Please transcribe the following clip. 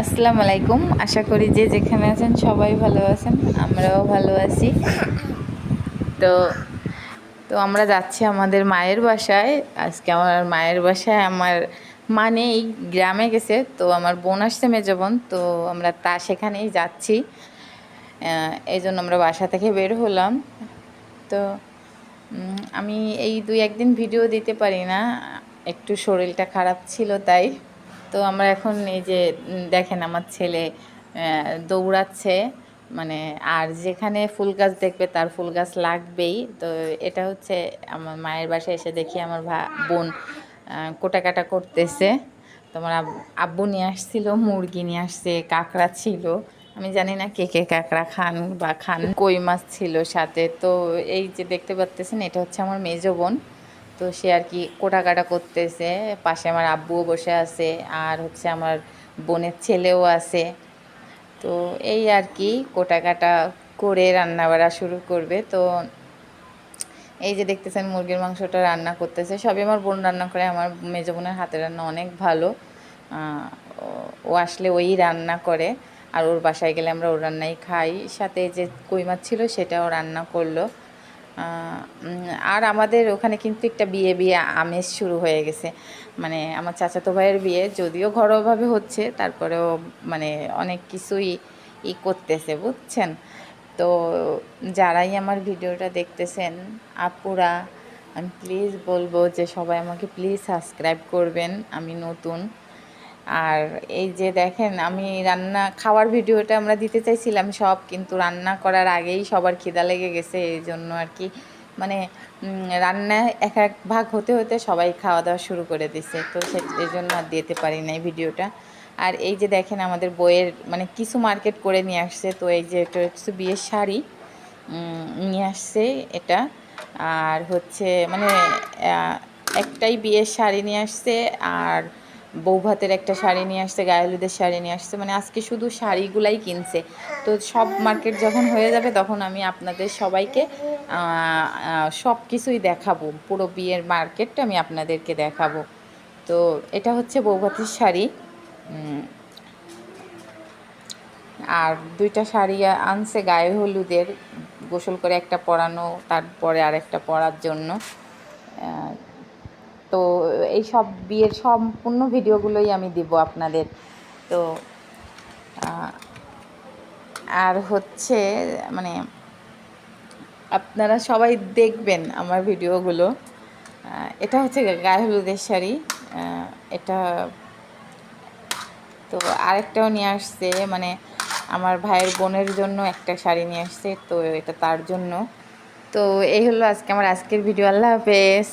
আসসালামু আলাইকুম। আশা করি যে যেখানে আছেন সবাই ভালো আছেন, আমরাও ভালো আছি। তো তো আমরা যাচ্ছি আমাদের মায়ের বাসায়। আজকে আমার মায়ের বাসায় আমার মা নেই, গ্রামে গেছে, তো আমার বোন আসছে মেজবন তো আমরা তা সেখানেই যাচ্ছি। এই জন্য আমরা বাসা থেকে বের হলাম। তো আমি এই দুই একদিন ভিডিও দিতে পারি না। একটু শরীরটা খারাপ ছিল তাই। তো আমরা এখন এই যে দেখেন আমার ছেলে দৌড়াচ্ছে মানে আর যেখানে ফুল গাছ দেখবে তার ফুল গাছ লাগবেই। তো এটা হচ্ছে আমার মায়ের বাসায় এসে দেখি আমার ভা বোন আহ, কোটাকাটা করতেছে। তোমার আব- আব্বু নিয়ে আসছিল মুরগি নিয়ে আসছে কাঁকড়া ছিল। আমি জানি না কে কে কাঁকড়া খান বা খান কই মাছ ছিল সাথে। তো এই যে দেখতে পাচ্তেছেন এটা হচ্ছে আমার মেজো বোন। তো সে আর কি কোটাকাটা করতেছে। পাশে আমার আব্বুও বসে আছে আর হচ্ছে আমার বোনের ছেলেও আছে। তো এই আর কি কোটাকাটা করে রান্না বাড়া শুরু করবে। তো এই যে দেখতেছেন মুরগির মাংসটা রান্না করতেছে। সবই আমার বোন রান্না করে, আমার মেজো বোনের হাতের রান্না অনেক ভালো। ও- আসলে ওই রান্না করে। আর ওর বাসায় গেলে আমরা ওর রান্নাই খাই। সাথে যে কই মাছ ছিল সেটাও রান্না করল। আর আমাদের ওখানে কিন্তু একটা বিয়ে বিয়ে আমেজ শুরু হয়ে গেছে। মানে আমার চাচাতো ভাইয়ের বিয়ে, যদিও ঘরোয়াভাবে হচ্ছে, তারপরেও মানে অনেক কিছুই ই করতেছে, বুঝছেন? তো যারাই আমার ভিডিওটা দেখতেছেন, আপুরা, আমি প্লিজ বলব যে সবাই আমাকে প্লিজ সাবস্ক্রাইব করবেন, আমি নতুন। আর এই যে দেখেন, আমি রান্না, খাওয়ার ভিডিওটা আমরা দিতে চাইছিলাম সব, কিন্তু রান্না করার আগেই সবার খিদা লেগে গেছে, এই জন্য আর কি। মানে রান্না এক এক ভাগ হতে হতে সবাই খাওয়া দাওয়া শুরু করে দিছে, তো এই জন্য আর দিতে পারি নাই ভিডিওটা। আর এই যে দেখেন, আমাদের বইয়ের মানে কিছু মার্কেট করে নিয়ে আসছে, তো এই যে এটা হচ্ছে বিয়ের শাড়ি নিয়ে আসছে এটা। আর হচ্ছে মানে একটাই বিয়ের শাড়ি নিয়ে আসছে, আর বৌভাতের একটা শাড়ি নিয়ে আসছে গায়ে হলুদের শাড়ি নিয়ে আসছে। মানে আজকে শুধু শাড়িগুলাই কিনছে। তো সব মার্কেট যখন হয়ে যাবে তখন আমি আপনাদের সবাইকে সব কিছুই দেখাবো। পুরো বিয়ের মার্কেটটা আমি আপনাদেরকে দেখাবো। তো এটা হচ্ছে বৌভাতের শাড়ি। আর দুইটা শাড়ি আনছে গায়ে হলুদের, গোসল করে একটা পরানো, তারপরে আর একটা পরার জন্য। তো এই সব বিয়ের সম্পূর্ণ ভিডিওগুলোই আমি দিব আপনাদের। তো আর হচ্ছে মানে আপনারা সবাই দেখবেন আমার ভিডিওগুলো। এটা হচ্ছে গায়ে হলুদের শাড়ি। এটা, তো আরেকটাও নিয়ে আসছে মানে আমার ভাইয়ের বোনের জন্য একটা শাড়ি নিয়ে আসছে, তো এটা তার জন্য। তো এই হলো আজকে, আমার আজকের ভিডিও। আল্লাহ হাফেজ।